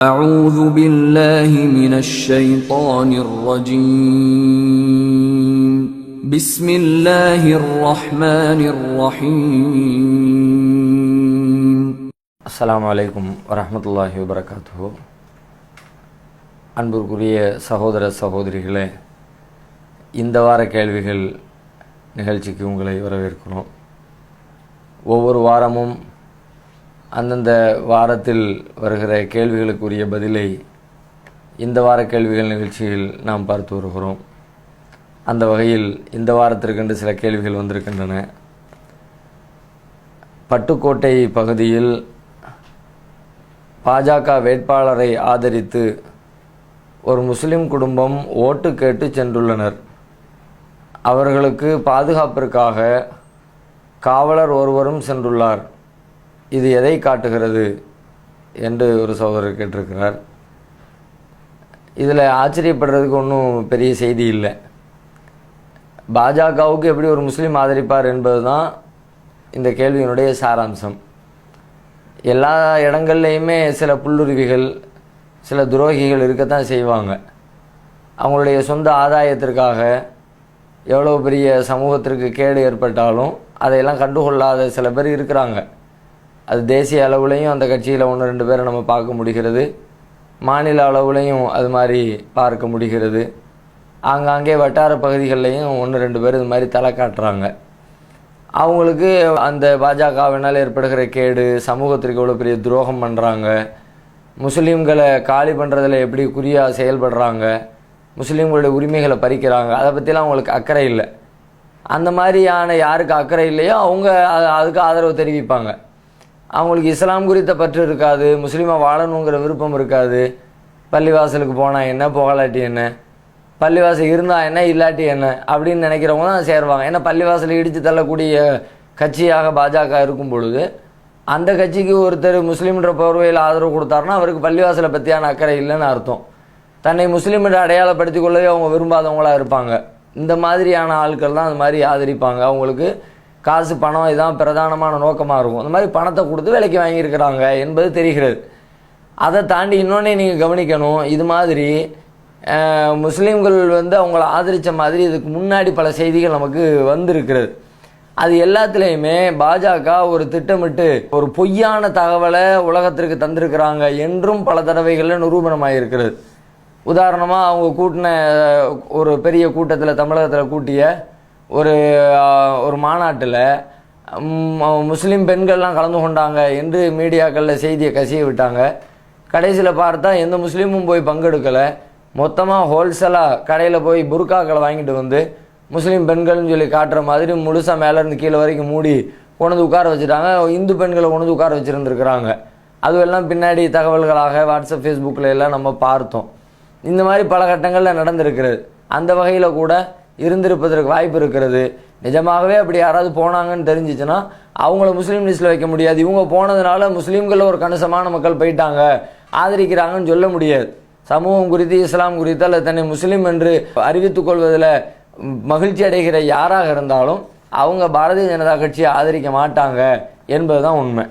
أعوذ بالله من الشيطان الرجيم بسم الله الرحمن الرحيم அஸ்ஸலாமு அலைக்கும் வரஹ்மத்துல்லாஹி வபரகாத்துஹு அன்பிற்குரிய சகோதர சகோதரிகளே இந்த வார கேள்விகள் நிகழ்ச்சிக்கு உங்களை வரவேற்கிறோம் ஒவ்வொரு வாரமும் அந்தந்த வாரத்தில் வருகிற கேள்விகளுக்குரிய பதிலை இந்த வார கேள்விகள் நிகழ்ச்சியில் நாம் பார்த்து வருகிறோம். அந்த வகையில் இந்த வாரத்திற்கென்று சில கேள்விகள் வந்திருக்கின்றன. பட்டுக்கோட்டை பகுதியில் பாஜக வேட்பாளரை ஆதரித்து ஒரு முஸ்லிம் குடும்பம் ஓட்டு கேட்டு சென்றுள்ளனர். அவர்களுக்கு பாதுகாப்பிற்காக காவலர் ஒருவரும் சென்றுள்ளார். இது எதை காட்டுகிறது என்று ஒரு சகோதரர் கேட்டிருக்கிறார். இதில் ஆச்சரியப்படுறதுக்கு ஒன்றும் பெரிய செய்தி இல்லை. பாஜகவுக்கு எப்படி ஒரு முஸ்லீம் ஆதரிப்பார் என்பது தான் இந்த கேள்வியினுடைய சாராம்சம். எல்லா இடங்கள்லையுமே சில புல்லுருவிகள் சில துரோகிகள் இருக்கத்தான் செய்வாங்க. அவங்களுடைய சொந்த ஆதாயத்திற்காக எவ்வளோ பெரிய சமூகத்திற்கு கேடு ஏற்பட்டாலும் அதையெல்லாம் கண்டுகொள்ளாத சில பேர் இருக்கிறாங்க. அது தேசிய அளவுலேயும் அந்த கட்சியில் ஒன்று ரெண்டு பேரை நம்ம பார்க்க முடிகிறது. மாநில அளவுலேயும் அது மாதிரி பார்க்க முடிகிறது. ஆங்காங்கே வட்டார பகுதிகள்லையும் ஒன்று ரெண்டு பேர் இது மாதிரி தலை காட்டுறாங்க. அவங்களுக்கு அந்த பாஜகவினால் ஏற்படுகிற கேடு சமூகத்திற்கு எவ்வளோ பெரிய துரோகம் பண்ணுறாங்க முஸ்லீம்களை காலி பண்ணுறதில் எப்படி குறியாக செயல்படுறாங்க. முஸ்லீம்களுடைய உரிமைகளை பறிக்கிறாங்க. அதை பற்றிலாம் அவங்களுக்கு அக்கறை இல்லை. அந்த மாதிரியான யாருக்கு அக்கறை இல்லையோ அவங்க அதுக்கு ஆதரவு தெரிவிப்பாங்க. அவங்களுக்கு இஸ்லாம் குறித்த பற்று இருக்காது முஸ்லீமாக வாழணுங்கிற விருப்பம் இருக்காது. பள்ளிவாசலுக்கு போனால் என்ன புகழாட்டி என்ன? பள்ளிவாசல் இருந்தால் என்ன இல்லாட்டி என்ன? அப்படின்னு நினைக்கிறவங்க தான் சேருவாங்க. ஏன்னா பள்ளிவாசலை இடித்து தள்ளக்கூடிய கட்சியாக பாஜக இருக்கும் பொழுது அந்த கட்சிக்கு ஒருத்தர் முஸ்லீம்ன்ற போர்வையில் ஆதரவு கொடுத்தாருன்னா அவருக்கு பள்ளிவாசலை பற்றியான அக்கறை இல்லைன்னு அர்த்தம். தன்னை முஸ்லீம் என்று அடையாளப்படுத்திக் கொள்ளவே அவங்க விரும்பாதவங்களா இருப்பாங்க. இந்த மாதிரியான ஆட்கள் தான் அது மாதிரி ஆதரிப்பாங்க. அவங்களுக்கு காசு பணம் இதான் பிரதானமான நோக்கமாக இருக்கும். அந்த மாதிரி பணத்தை கொடுத்து விலைக்கு வாங்கியிருக்கிறாங்க என்பது தெரிகிறது. அதை தாண்டி இன்னொன்னே நீங்கள் கவனிக்கணும் இது மாதிரி முஸ்லீம்கள் வந்து அவங்கள ஆதரித்த மாதிரி இதுக்கு முன்னாடி பல செய்திகள் நமக்கு வந்திருக்கிறது. அது எல்லாத்துலேயுமே பாஜக ஒரு திட்டமிட்டு ஒரு பொய்யான தகவலை உலகத்திற்கு தந்திருக்கிறாங்க என்றும் பல தடவைகளில் நிரூபணமாயிருக்கிறது. உதாரணமாக அவங்க கூட்டின ஒரு பெரிய கூட்டத்தில் தமிழகத்தில் கூட்டிய ஒரு ஒரு மாநாட்டில் முஸ்லீம் பெண்கள்லாம் கலந்து கொண்டாங்க. என்று மீடியாக்களில் செய்தியை கசிய விட்டாங்க. கடைசியில் பார்த்தா எந்த முஸ்லீமும் போய் பங்கெடுக்கலை. மொத்தமாக ஹோல்சேலாக கடையில் போய் புர்காக்களை வாங்கிட்டு வந்து முஸ்லீம் பெண்கள்னு சொல்லி காட்டுற மாதிரி முழுசாக மேலேருந்து கீழே வரைக்கும் மூடி கொண்டு உட்கார வச்சுட்டாங்க. இந்து பெண்களை கொண்டு உட்கார வச்சுருந்துருக்குறாங்க. அதுவெல்லாம் பின்னாடி தகவல்களாக வாட்ஸ்அப் ஃபேஸ்புக்கில் எல்லாம் நம்ம பார்த்தோம். இந்த மாதிரி பல கட்டங்களில் நடந்திருக்கிறது. அந்த வகையில் கூட இருந்திருப்பதற்கு வாய்ப்பு இருக்கிறது. நிஜமாகவே அப்படி யாராவது போனாங்கன்னு தெரிஞ்சிச்சுன்னா அவங்கள முஸ்லீம் லிஸ்ட்டில் வைக்க முடியாது. இவங்க போனதுனால முஸ்லீம்களில் ஒரு கணிசமான மக்கள் போயிட்டாங்க. ஆதரிக்கிறாங்கன்னு சொல்ல முடியாது. சமூகம் குறித்து இஸ்லாம் குறித்து அல்லது தன்னை முஸ்லீம் என்று அறிவித்துக் கொள்வதில் மகிழ்ச்சி அடைகிற யாராக இருந்தாலும் அவங்க பாரதிய ஜனதா கட்சியை ஆதரிக்க மாட்டாங்க என்பதுதான் உண்மை.